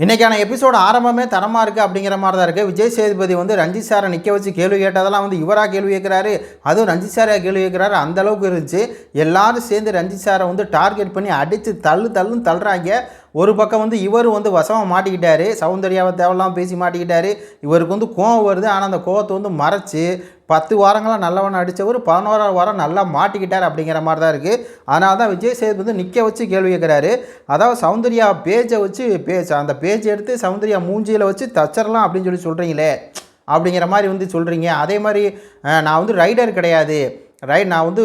இன்றைக்கான எபிசோடு ஆரம்பமே தரமாக இருக்குது அப்படிங்கிற மாதிரி தான் இருக்குது விஜய் சேதுபதி வந்து ரஞ்சித் சாரை நிற்க வச்சு கேள்வி கேட்டதெல்லாம் வந்து இவராக கேள்வி கேட்குறாரு அதுவும் ரஞ்சித் சாரை கேள்வி கேட்குறாரு அந்தளவுக்கு இருந்துச்சு. எல்லாரும் சேர்ந்து ரஞ்சித் சாரை வந்து டார்கெட் பண்ணி அடித்து தள்ளு தள்ளுன்னு தள்ளுறாங்க. ஒரு பக்கம் வந்து இவர் வந்து வசமாக மாட்டிக்கிட்டாரு சௌந்தர்யாவை தேவையில்லாமல் பேசி மாட்டிக்கிட்டாரு. இவருக்கு வந்து கோவம் வருது. ஆனால் அந்த கோவத்தை வந்து மறைச்சி பத்து வாரங்களாக நல்லவன் அடித்தவர் பதினோராவது வாரம் நல்லா மாட்டிக்கிட்டார் அப்படிங்கிற மாதிரி தான் இருக்குது அதனால தான் விஜய் சேது வந்து நிற்க வச்சு கேள்வி கேட்குறாரு அதாவது சௌந்தர்யா பேஜை வச்சு பேஜ் அந்த பேஜ் எடுத்து சௌந்தர்யா மூஞ்சியில் வச்சு தச்சரலாம் அப்படின்னு சொல்லி சொல்கிறீங்களே அப்படிங்கிற மாதிரி வந்து சொல்கிறீங்க அதே மாதிரி நான் வந்து ரைடர் கிடையாது. ரைட் நான் வந்து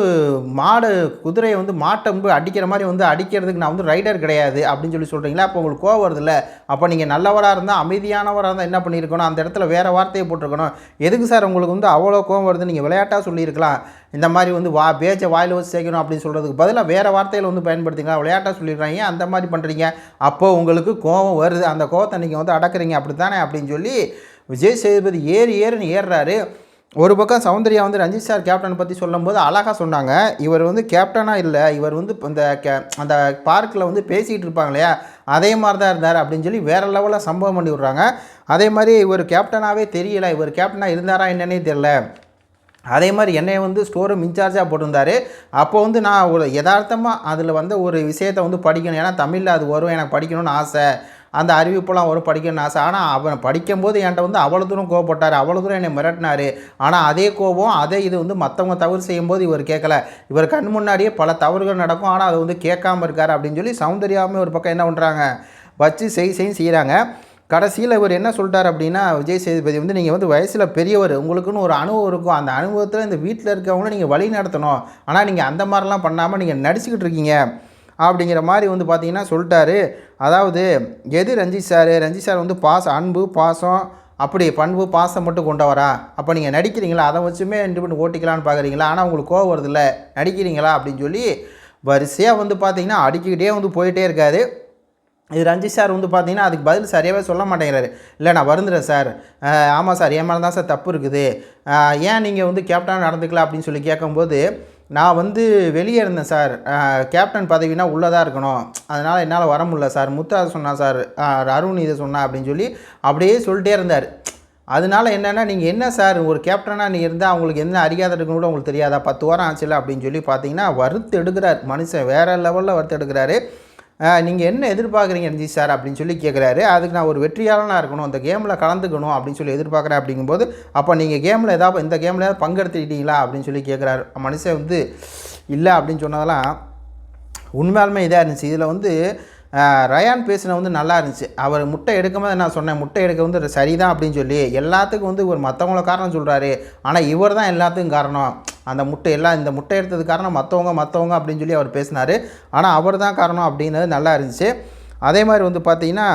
மாடு குதிரையை வந்து மாட்டை வந்து அடிக்கிற மாதிரி வந்து அடிக்கிறதுக்கு நான் வந்து ரைடர் கிடையாது அப்படின்னு சொல்லி சொல்கிறீங்களா அப்போ உங்களுக்கு கோவம் வருதுல்ல. அப்போ நீங்கள் நல்லவராக இருந்தால் அமைதியானவராக இருந்தால் என்ன பண்ணியிருக்கணும்? அந்த இடத்துல வேறு வார்த்தையை போட்டிருக்கணும். எதுக்கு சார் உங்களுக்கு வந்து அவ்வளோ கோவம் வருது நீங்கள் விளையாட்டாக சொல்லியிருக்கலாம். இந்த மாதிரி வந்து வா பேச்சை வாயில் வச்சு சேர்க்கணும் அப்படின்னு சொல்கிறதுக்கு பதிலாக வேறு வார்த்தையில் வந்து பயன்படுத்திங்களா விளையாட்டாக சொல்லிடுறாங்க அந்த மாதிரி பண்ணுறீங்க அப்போ உங்களுக்கு கோவம் வருது. அந்த கோவத்தை நீங்கள் வந்து அடக்குறீங்க. அப்படி தானே அப்படின்னு சொல்லி விஜய் சேதுபதி ஏறி ஏறுன்னு ஏறுறாரு. ஒரு பக்கம் சௌந்தர்யா வந்து ரஞ்சித் சார் கேப்டன் பற்றி சொல்லும்போது அழகாக சொன்னாங்க. இவர் வந்து கேப்டனாக இல்லை. இவர் வந்து இந்த கே அந்த பார்க்கில் வந்து பேசிகிட்டு இருப்பாங்க இல்லையா? அதே மாதிரி தான் இருந்தார் அப்படின்னு சொல்லி வேறு லெவலில் சம்பவம் பண்ணி விட்றாங்க. அதே மாதிரி இவர் கேப்டனாகவே தெரியல. இவர் கேப்டனாக இருந்தாரா என்னன்னே தெரில அதே மாதிரி என்னை வந்து ஸ்டோர் ரூம் இன்சார்ஜாக போட்டிருந்தாரு. அப்போ வந்து நான் ஒரு யதார்த்தமாக அதில் வந்து ஒரு விஷயத்தை வந்து படிக்கணும். ஏன்னா தமிழில் அது வரும். எனக்கு படிக்கணும்னு ஆசை. அந்த அறிவிப்பெல்லாம் வரும் படிக்கணும்னு ஆசை. ஆனால் அவன் படிக்கும்போது என்கிட்ட வந்து அவ்வளோ தூரம் கோவப்பட்டார் அவ்வளோ தூரம் என்னை மிரட்டினார். ஆனால் அதே கோபம் அதே இது வந்து மற்றவங்க தவறு செய்யும்போது இவர் கேட்கல. இவர் கண் முன்னாடியே பல தவறுகள் நடக்கும். ஆனால் அதை வந்து கேட்காம இருக்கார் அப்படின்னு சொல்லி சௌந்தர்யாவுமே ஒரு பக்கம் என்ன பண்ணுறாங்க வச்சு செய் செய் செய்கிறாங்க கடைசியில் இவர் என்ன சொல்லிட்டார் அப்படின்னா விஜய் சேதுபதி வந்து நீங்கள் வந்து வயசில் பெரியவர். உங்களுக்குன்னு ஒரு அனுபவம் இருக்கும். அந்த அனுபவத்தில் இந்த வீட்டில் இருக்கவங்கள நீங்கள் வழி நடத்தணும். ஆனால் நீங்கள் அந்த மாதிரிலாம் பண்ணாமல் நீங்கள் நடிச்சுக்கிட்டு இருக்கீங்க. அப்படிங்கிற மாதிரி வந்து பார்த்தீங்கன்னா சொல்லிட்டாரு. அதாவது எது ரஞ்சித் சார்? ரஞ்சித் சார் வந்து பாசம் அன்பு பாசம் அப்படி பண்பு பாசம் மட்டும் கொண்டவரா? அப்போ நீங்கள் நடிக்கிறீங்களா? அதை வச்சுமே ரெண்டு பண்ணி ஓட்டிக்கலான்னு பார்க்குறீங்களா ஆனால் உங்களுக்கு கோவம் வருதில்ல? நடிக்கிறீங்களா? அப்படின்னு சொல்லி வரிசையாக வந்து பார்த்தீங்கன்னா அடிக்கிட்டே வந்து போயிட்டே இருக்காரு. இது ரஞ்சித் சார் வந்து பார்த்தீங்கன்னா அதுக்கு பதில் சரியாகவே சொல்ல மாட்டேங்கிறாரு. இல்லை நான் வருந்துறேன் சார். ஆமாம் சார். என் மேலே தான் சார் தப்பு இருக்குது. ஏன் நீங்கள் வந்து கேப்டனாக நடந்துக்கலாம் அப்படின்னு சொல்லி கேட்கும்போது நான் வந்து வெளியே இருந்தேன் சார். கேப்டன் பதவினா உள்ளே தான் இருக்கணும். அதனால் என்னால் வர முடியல சார். முத்தா சொன்னான் சொன்னா சார் அருண் இதை சொன்னா அப்படின்னு சொல்லி அப்படியே சொல்லிட்டே இருந்தார். அதனால என்னென்னா நீங்கள் என்ன சார் ஒரு கேப்டனாக நீ இருந்தால் அவங்களுக்கு என்ன அறியாத இருக்குன்னு கூட உங்களுக்கு தெரியாதா? பத்து வாரம் ஆச்சுல அப்படின்னு சொல்லி பார்த்தீங்கன்னா வறுத்து எடுக்கிறார். மனுஷன் வேறு லெவலில் வறுத்து எடுக்கிறாரு. நீங்கள் என்ன எதிர்பார்க்குறீங்க ரஞ்சித் சார் அப்படின்னு சொல்லி கேட்குறாரு அதுக்கு நான் ஒரு வெற்றியாளனாக இருக்கணும் அந்த கேமில் கலந்துக்கணும் அப்படின்னு சொல்லி எதிர்பார்க்குறேன் அப்படிங்கும்போது அப்போ நீங்கள் கேமில் ஏதாவது இந்த கேமில் ஏதாவது பங்கெடுத்துக்கிட்டீங்களா அப்படின்னு சொல்லி கேட்குறாரு மனுஷன் வந்து இல்லை அப்படின்னு சொன்னதெல்லாம் உண்மையாலுமே இதாக இருந்துச்சு. இதில் வந்து ரயான் பேசின வந்து நல்லா இருந்துச்சு. அவர் முட்டை எடுக்கும்போது நான் சொன்னேன் முட்டை எடுக்க வந்து சரிதான் அப்படின்னு சொல்லி. எல்லாத்துக்கும் வந்து இவர் மற்றவங்கள காரணம் சொல்கிறாரு ஆனால் இவர் தான் எல்லாத்துக்கும் காரணம். அந்த முட்டை எல்லாம் இந்த முட்டை எடுத்தது காரணம் மற்றவங்க மற்றவங்க அப்படின்னு சொல்லி அவர் பேசினார். ஆனால் அவர் தான் காரணம் அப்படின்னது நல்லா இருந்துச்சு. அதே மாதிரி வந்து பார்த்தீங்கன்னா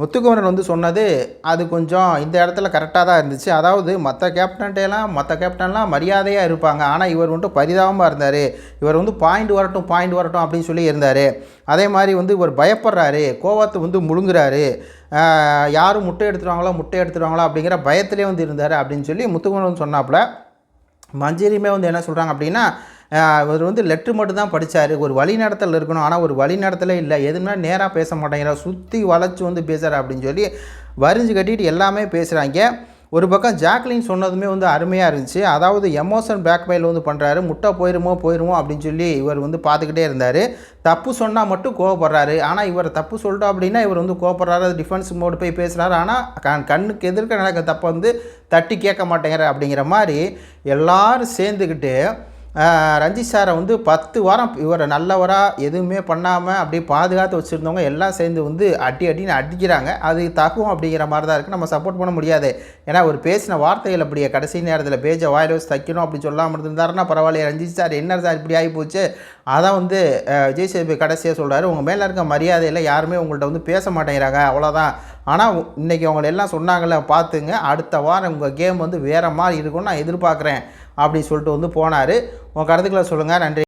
முத்துக்குமரன் வந்து சொன்னது அது கொஞ்சம் இந்த இடத்துல கரெக்டாக தான் இருந்துச்சு. அதாவது மற்ற கேப்டன்ட்டெல்லாம் மற்ற கேப்டன்லாம் மரியாதையாக இருப்பாங்க. ஆனால் இவர் வந்துட்டு பரிதாபமாக இருந்தார். இவர் வந்து பாயிண்ட் வரட்டும் பாயிண்ட் வரட்டும் அப்படின்னு சொல்லி இருந்தார். அதே மாதிரி வந்து இவர் பயப்படுறாரு. கோவத்தை வந்து முழுங்குறாரு. யாரும் முட்டை எடுத்துருவாங்களோ முட்டை எடுத்துருவாங்களோ அப்படிங்கிற பயத்திலே வந்து இருந்தார் அப்படின்னு சொல்லி முத்துக்குமரன் சொன்னாப்புல. மஞ்சரியுமே வந்து என்ன சொல்கிறாங்க அப்படின்னா இவர் வந்து லெட்ரு மட்டும் தான் படித்தார் ஒரு வழிநடத்தல் இருக்கணும். ஆனால் ஒரு வழிநடத்தலே இல்லை. எதுனா நேராக பேச மாட்டேங்கிறார். சுற்றி வளைச்சு வந்து பேசுகிறார் அப்படின்னு சொல்லி வரிஞ்சு கட்டிட்டு எல்லாமே பேசுகிறாங்க ஒரு பக்கம் ஜாக்லின் சொன்னதுமே வந்து அருமையாக இருந்துச்சு. அதாவது எமோஷன் பிளாக்மெயில் வந்து பண்ணுறாரு முட்டை போயிருமோ போயிருமோ அப்படின்னு சொல்லி இவர் வந்து பார்த்துக்கிட்டே இருந்தார். தப்பு சொன்னால் மட்டும் கோவப்படுறாரு. ஆனால் இவர் தப்பு சொல்லிட்டோம் அப்படின்னா இவர் வந்து கோவப்படுறாரு. அது டிஃபென்ஸ் மோடு போய் பேசுகிறாரு ஆனால் கண் கண்ணுக்கு எதிர்க்க நடக்க தப்பை வந்து தட்டி கேட்க மாட்டேங்கிற அப்படிங்கிற மாதிரி எல்லோரும் சேர்ந்துக்கிட்டு ரஞ்சித் சாரை வந்து பத்து வாரம் இவரை நல்லவராக எதுவுமே பண்ணாமல் அப்படியே பாதுகாத்து வச்சுருந்தவங்க எல்லாம் சேர்ந்து வந்து அடி அடின்னு அடிக்கிறாங்க. அது தகும் அப்படிங்கிற மாதிரி தான் இருக்குது நம்ம சப்போர்ட் பண்ண முடியாது. ஏன்னா ஒரு பேசின வார்த்தைகள் அப்படியே கடைசி நேரத்தில் பேஜை வாயில் வச்சு தைக்கணும் அப்படி சொல்லாமல் இருந்தாருன்னா பரவாயில்லையே. ரஞ்சித் சார் என்ன சார் இப்படி ஆகி போச்சு? அதான் வந்து விஜய் சேதுபதி கடைசியாக சொல்கிறாரு உங்கள் மேலே இருக்க மரியாதையில் யாருமே உங்கள்கிட்ட வந்து பேச மாட்டேங்கிறாங்க அவ்வளோதான் ஆனால் இன்றைக்கி அவங்கள எல்லாம் சொன்னாங்களே பார்த்துங்க அடுத்த வாரம் உங்கள் கேம் வந்து வேறு மாதிரி இருக்கும்னு நான் எதிர்பார்க்குறேன் அப்படின்னு சொல்லிட்டு வந்து போனார். உங்கள் கருத்துக்களை சொல்லுங்கள் நன்றி.